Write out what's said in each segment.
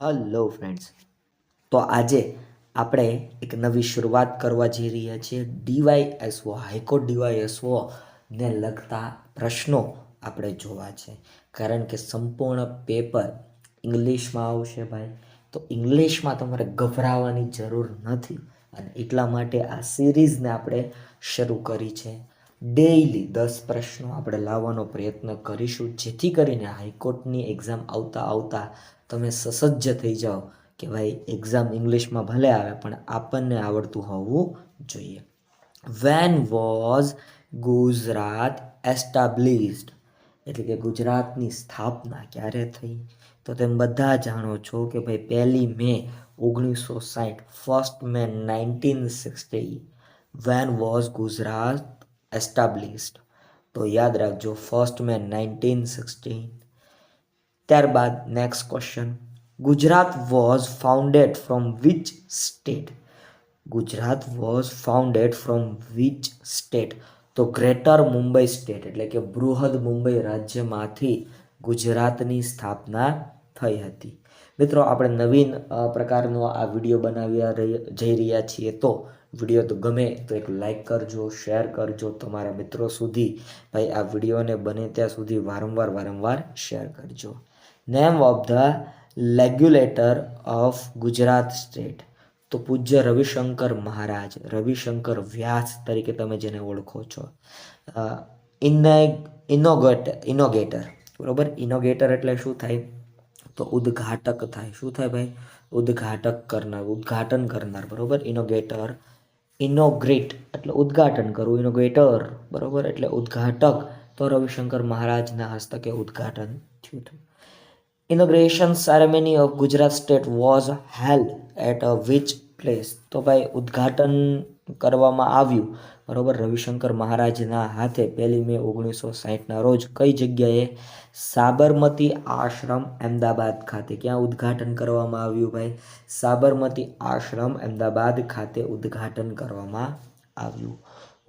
Hello friends તો આજે આપણે એક નવી શરૂઆત કરવા જઈ રહ્યા છીએ ડીવાયએસઓ, હાઈકોર્ટ ડીવાયએસઓ ને લગતા પ્રશ્નો આપણે જોવા છે. કારણ કે સંપૂર્ણ પેપર ઇંગ્લિશમાં આવશે ભાઈ. તો ઇંગ્લિશમાં તમારે ગભરાવાની જરૂર નથી. અને એટલા માટે આ સિરીઝને આપણે શરૂ કરી છે. ડેઈલી દસ પ્રશ્નો આપણે લાવવાનો પ્રયત્ન કરીશું. જેથી કરીને હાઈકોર્ટની એક્ઝામ આવતા આવતા તમે સસજ્જ થઈ જાઓ કે ભાઈ એક્ઝામ ઇંગ્લિશમાં ભલે આવે પણ આપણને આવડતું હોવું જોઈએ. વેન વોઝ ગુજરાત એસ્ટાબ્લિશ્ડ એટલે કે ગુજરાતની સ્થાપના ક્યારે થઈ? તો તેમ બધા જાણો છો કે ભાઈ પહેલી મે ઓગણીસો સાઠ first May nineteen sixty when was Gujarat established તો યાદ રાખજો ફર્સ્ટ મે નાઇન્ટીન સિક્સટીન ત્યારબાદ next question Gujarat was founded from which state Gujarat was founded from which state તો ગ્રેટર મુંબઈ સ્ટેટ એટલે કે બૃહદ મુંબઈ રાજ્યમાંથી ગુજરાતની સ્થાપના થઈ હતી. મિત્રો, આપણે નવીન પ્રકારનો આ વીડિયો બનાવ્યા જઈ રહ્યા છીએ તો વીડિયો તો ગમે તો એક લાઇક કરજો શેર કરજો તમારા મિત્રો સુધી. ભાઈ, આ વિડીયોને બને ત્યાં સુધી વારંવાર વારંવાર શેર કરજો. Name of the regulator of Gujarat state તો પૂજ્ય રવિશંકર મહારાજ, રવિશંકર વ્યાસ તરીકે તમે જેને ઓળખો છો. ઇનોગેટ, ઇનોગેટર. બરોબર? ઇનોગેટર એટલે શું થાય? તો ઉદ્ઘાટક થાય. શું થાય ભાઈ? ઉદ્ઘાટક કરનાર, ઉદ્ઘાટન કરનાર. બરોબર? ઇનોગેટર ઇનોગ્રેટ, એટલે ઉદ્ઘાટન કરવું ઇનોગ્રેટર, બરાબર? એટલે ઉદ્ઘાટક. તો રવિશંકર મહારાજના હસ્તકે ઉદ્ઘાટન થયું હતું. Inauguration ceremony of Gujarat state was held at a which place તો ભાઈ, ઉદ્ઘાટન કરવામાં આવ્યું. બરોબર? રવિશંકર મહારાજના હાથે પહેલી મે ઓગણીસો સાહીઠના રોજ કઈ જગ્યાએ સાબરમતી આશ્રમ અમદાવાદ ખાતે? ક્યાં ઉદ્ઘાટન કરવામાં આવ્યું ભાઈ? સાબરમતી આશ્રમ અમદાવાદ ખાતે ઉદ્ઘાટન કરવામાં આવ્યું.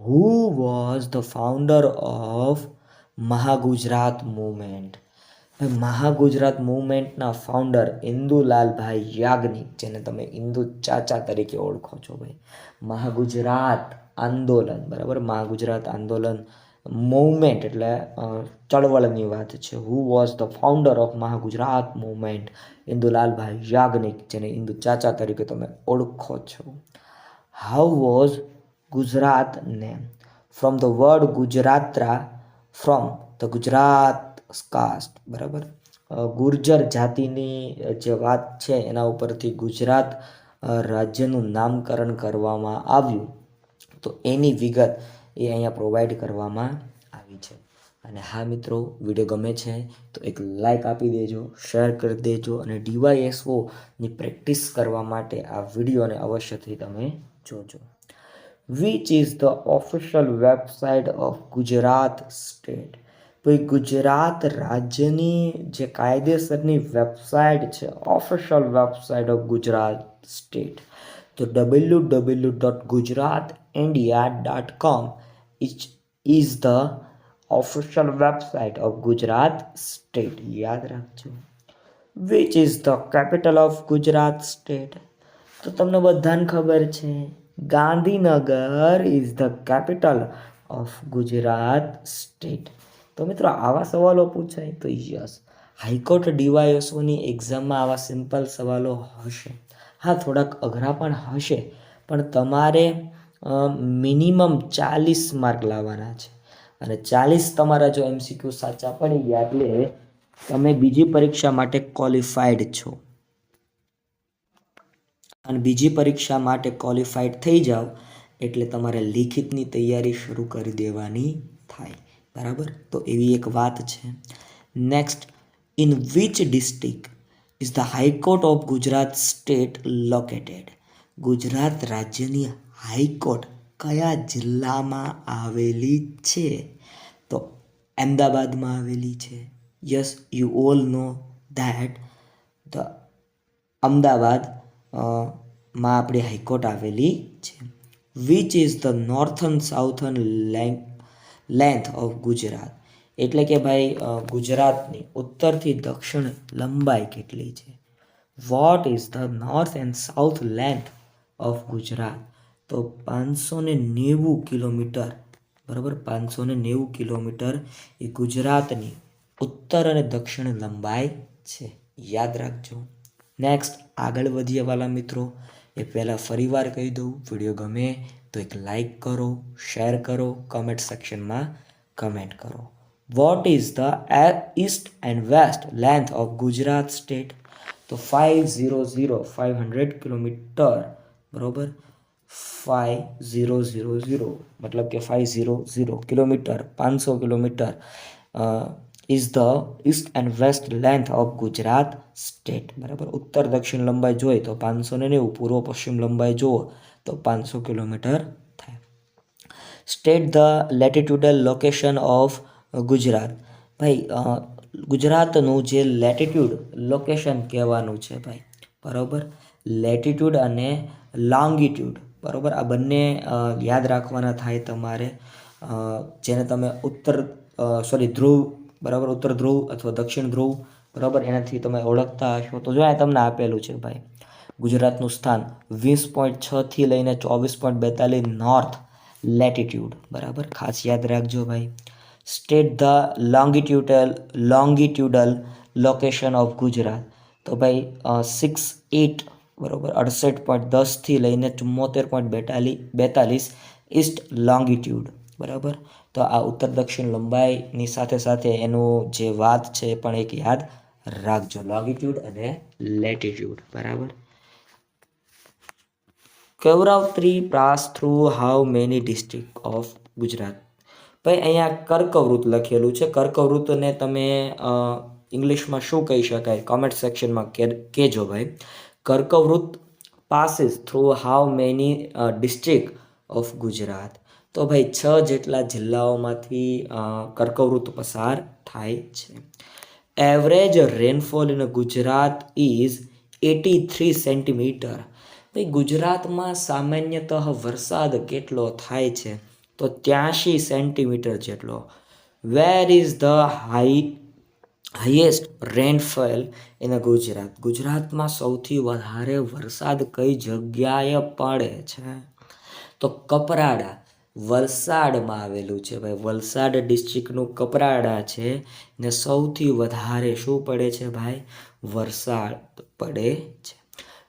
Who was the founder of Mahagujarat movement ભાઈ મહાગુજરાત મુવમેન્ટના ફાઉન્ડર ઇન્દુલાલભાઈ યાજ્ઞિક, જેને તમે ઇન્દુ ચાચા તરીકે ઓળખો છો ભાઈ. મહાગુજરાત આંદોલન, બરાબર? મહાગુજરાત આંદોલન મૂવમેન્ટ એટલે ચળવળની વાત છે. Who was the founder of Mahagujarat movement? Indulalbhai Yagnik, જેને ઇન્દુ ચાચા તરીકે તમે ઓળખો છો. How was Gujarat name from the word Gujaratra from the Gujarat caste બરાબર? ગુર્જર જાતિની જે વાત છે એના ઉપરથી ગુજરાત રાજ્યનું નામકરણ કરવામાં આવ્યું. તો એની વિગત એ અહીંયા પ્રોવાઈડ કરવામાં આવી છે. અને હા મિત્રો, વીડિયો ગમે છે તો એક લાઈક આપી દેજો શેર કરી દેજો અને ડીવાયએસઓની પ્રેક્ટિસ કરવા માટે આ વિડીયોને અવશ્યથી તમે જોજો. Which is the official website of Gujarat state ભાઈ, ગુજરાત રાજ્યની જે કાયદેસરની વેબસાઇટ છે official website of Gujarat state તો W W dot Gujarat India dot com which is the official website of Gujarat state યાદ રાખજો. Which is the capital of Gujarat state તો તમને બધાને ખબર છે, Gandhinagar is the capital of Gujarat state તો મિત્રો આવા સવાલો પૂછાય તો યસ હાઈકોર્ટ ડીવાયએસઓની એક્ઝામમાં આવા સિમ્પલ સવાલો હશે. હા, થોડાક અઘરા પણ હશે, પણ તમારે મિનિમમ ચાલીસ માર્ક લાવવાના છે. અને ચાલીસ તમારા જો એમસીક્યુ સાચા પડી ગયા એટલે તમે બીજી પરીક્ષા માટે ક્વોલિફાઈડ છો. અને બીજી પરીક્ષા માટે ક્વોલિફાઈડ થઈ જાઓ એટલે તમારે લિખિતની તૈયારી શરૂ કરી દેવાની થાય. બરાબર? તો એવી એક વાત છે. Next in which district is the high court of Gujarat state located Gujarat રાજ્યની હાઈકોર્ટ કયા જિલ્લામાં આવેલી છે? તો અમદાવાદમાં આવેલી છે. Yes you all know that the અમદાવાદમાં આપણી હાઈકોર્ટ આવેલી છે. Which is the northern southern length of Gujarat. એટલે કે ભાઈ ગુજરાતની ઉત્તરથી દક્ષિણ લંબાઈ કેટલી છે? What is the north and south length of Gujarat? તો પાંચસો ને નેવું કિલોમીટર, બરાબર? પાંચસો ને નેવું કિલોમીટર એ ગુજરાતની ઉત્તર અને દક્ષિણ લંબાઈ છે. યાદ રાખજો. નેક્સ્ટ આગળ વધીએ વાલા મિત્રો. એ પહેલાં ફરીવાર કહી દઉં, વીડિયો ગમે તો એક લાઈક કરો શેર કરો કમેન્ટ સેક્શનમાં કમેન્ટ કરો what is the east and west length of Gujarat state તો five zero zero five hundred kilometre બરોબર ફાઇવ ઝીરો ઝીરો ઝીરો મતલબ કે ફાઇવ ઝીરો ઝીરો કિલોમીટર પાંચસો kilometre is the east and west length of Gujarat state બરાબર? ઉત્તર દક્ષિણ લંબાઈ જોઈએ તો પાંચસો ને નેવું, પૂર્વ પશ્ચિમ લંબાઈ જુઓ તો પાંચસો કિલોમીટર થાય. State the latitudinal location of Gujarat ભાઈ ગુજરાતનું જે લેટિટ્યુડ લોકેશન કહેવાનું છે ભાઈ, બરાબર? લેટિટ્યુડ અને લોંગિટ્યુડ બરાબર? આ બંને યાદ રાખવાના થાય તમારે. જેને તમે ઉત્તર સોરી ધ્રુવ બરાબર ઉત્તર ધ્રુવ અથવા દક્ષિણ ધ્રુવ, બરાબર? એનાથી તમે ઓળખતા હશો. તો જો આ તમને આપેલું છે ભાઈ, ગુજરાતનું સ્થાન વીસ પોઈન્ટ છથી લઈને ચોવીસ પોઈન્ટ બેતાલીસ નોર્થ લેટિટ્યૂડ બરાબર? ખાસ યાદ રાખજો ભાઈ. State the longitudinal longitudinal location of Gujarat. તો ભાઈ સિક્સ એટ બરાબર? અડસઠ પોઈન્ટ દસથી લઈને ચુમ્મોતેર પોઈન્ટ બેતાલીસ બેતાલીસ ઇસ્ટ લોંગિટ્યુડ બરાબર? તો આ ઉત્તર દક્ષિણ લંબાઈની સાથે સાથે એનું જે વાત છે પણ એક યાદ રાખજો. લોંગિટ્યુડ અને લેટિટ્યુડ બરાબર? કૌરવત્રી pass through how many district of Gujarat? ભાઈ, અહીંયા કર્કવૃત લખેલું છે. કર્કવૃતને તમે ઇંગ્લિશમાં શું કહી શકાય? કોમેન્ટ સેક્શનમાં કહેજો ભાઈ. કર્કવૃત passes through how many district of Gujarat? તો ભાઈ છ જેટલા જિલ્લાઓમાંથી કર્કવૃત પસાર થાય છે. Average rainfall in Gujarat is eighty three centimetre ભાઈ ગુજરાતમાં સામાન્યતઃ વરસાદ કેટલો થાય છે? તો ત્યાંશી સેન્ટીમીટર જેટલો. Where is the high highest rainfall in Gujarat? ગુજરાતમાં સૌથી વધારે વરસાદ કઈ જગ્યાએ પડે છે? તો કપરાડા. વલસાડમાં આવેલું છે. ભાઈ, વલસાડ ડિસ્ટ્રિક્ટનું કપરાડા છે ને સૌથી વધારે શું પડે છે ભાઈ? વરસાદ પડે છે.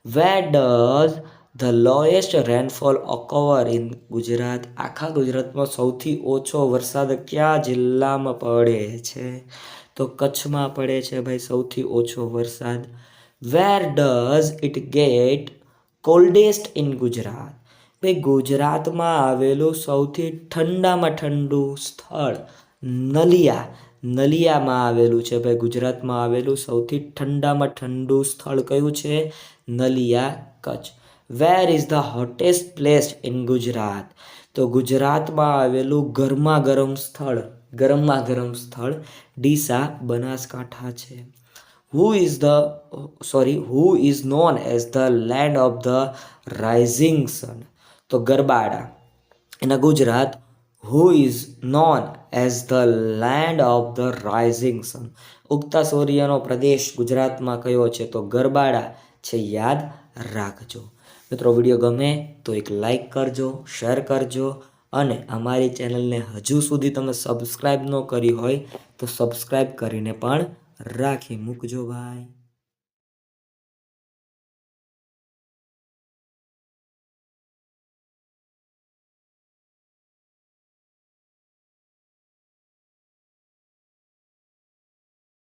Where does the lowest rainfall occur in Gujarat? આખા ગુજરાતમાં સૌથી ઓછો વરસાદ કયા જિલ્લામાં પડે છે? તો કચ્છમાં પડે છે ભાઈ, સૌથી ઓછો વરસાદ. Where does it get coldest in Gujarat? ભાઈ ગુજરાતમાં આવેલું સૌથી ઠંડામાં ઠંડુ સ્થળ નલિયા. નલિયામાં આવેલું છે ભાઈ, ગુજરાતમાં આવેલું સૌથી ઠંડામાં ઠંડુ સ્થળ કયું છે? Naliya Kutch. Where is the hottest place in Gujarat? તો ગુજરાતમાં આવેલું ગરમા ગરમ સ્થળ ગરમા ગરમ સ્થળ ડીસા બનાસકાંઠા છે. Who is the sorry who is known as the land of the rising sun તો ગરબાડા. એના Gujarat who is known as the land of the rising sun ઉગતા સૂર્યનો પ્રદેશ ગુજરાતમાં કયો છે તો ગરબાડા છે યાદ રાખજો. મિત્રો, વીડિયો ગમે તો એક લાઈક કરજો શેર કરજો અને અમારી ચેનલને હજુ સુધી તમે સબસ્ક્રાઈબ ન કરી હોય તો સબસ્ક્રાઈબ કરીને પણ રાખી મૂકજો ભાઈ.